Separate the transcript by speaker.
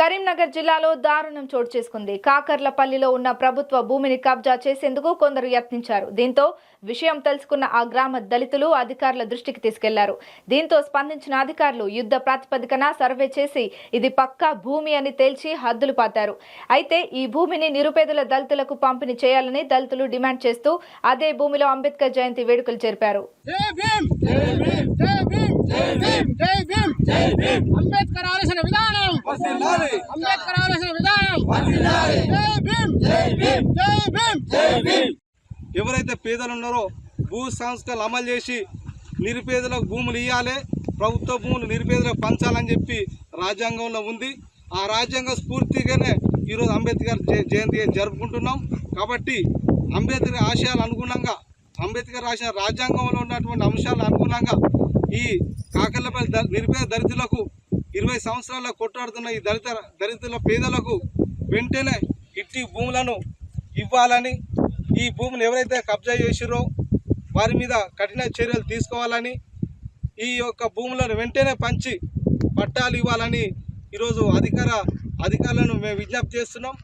Speaker 1: కరీంనగర్ జిల్లాలో దారుణం చోటు చేసుకుంది. కాకర్లపల్లిలో ఉన్న ప్రభుత్వ భూమిని కబ్జా చేసేందుకు కొందరు యత్నించారు. దీంతో విషయం తెలుసుకున్న ఆ గ్రామ దళితులు అధికారుల దృష్టికి తీసుకెళ్ళారు. దీంతో స్పందించిన అధికారులు యుద్ధ ప్రాతిపదికన సర్వే చేసి ఇది పక్కా భూమి అని తేల్చి హద్దులు పాతారు. అయితే ఈ భూమిని నిరుపేదల దళితులకు పంపిణీ చేయాలని దళితులు డిమాండ్ చేస్తూ అదే భూమిలో అంబేద్కర్ జయంతి వేడుకలు జరిపారు.
Speaker 2: అంబేద్కర్ ఆలోచన విధానం అంబేద్కర్ ఆలోచన విధానం.
Speaker 3: ఎవరైతే పేదలు ఉన్నారో భూ సంస్కరణలు అమలు చేసి నిరుపేదలకు భూములు ఇవ్వాలి ప్రభుత్వ భూములు నిరుపేదలకు పంచాలని చెప్పి రాజ్యాంగంలో ఉంది. ఆ రాజ్యాంగ స్ఫూర్తిగానే ఈరోజు అంబేద్కర్ జయ- జయంతి జరుపుకుంటున్నాం. కాబట్టి అంబేద్కర్ ఆశయాలు అనుగుణంగా అంబేద్కర్ రాసిన రాజ్యాంగంలో ఉన్నటువంటి అంశాలు అనుగుణంగా ఈ కాకర్లపల్లి నిరుపేద దళితులకు ఇరవై సంవత్సరాల కొట్టాడుతున్న ఈ దళిత దళితుల పేదలకు వెంటనే ఇట్టి భూములను ఇవ్వాలని ఈ భూములు ఎవరైతే కబ్జా చేసిరో వారి మీద కఠిన చర్యలు తీసుకోవాలని ఈ యొక్క భూములను వెంటనే పంచి పట్టాలు ఇవ్వాలని ఈరోజు అధికార అధికారులను మేము విజ్ఞప్తి చేస్తున్నాం.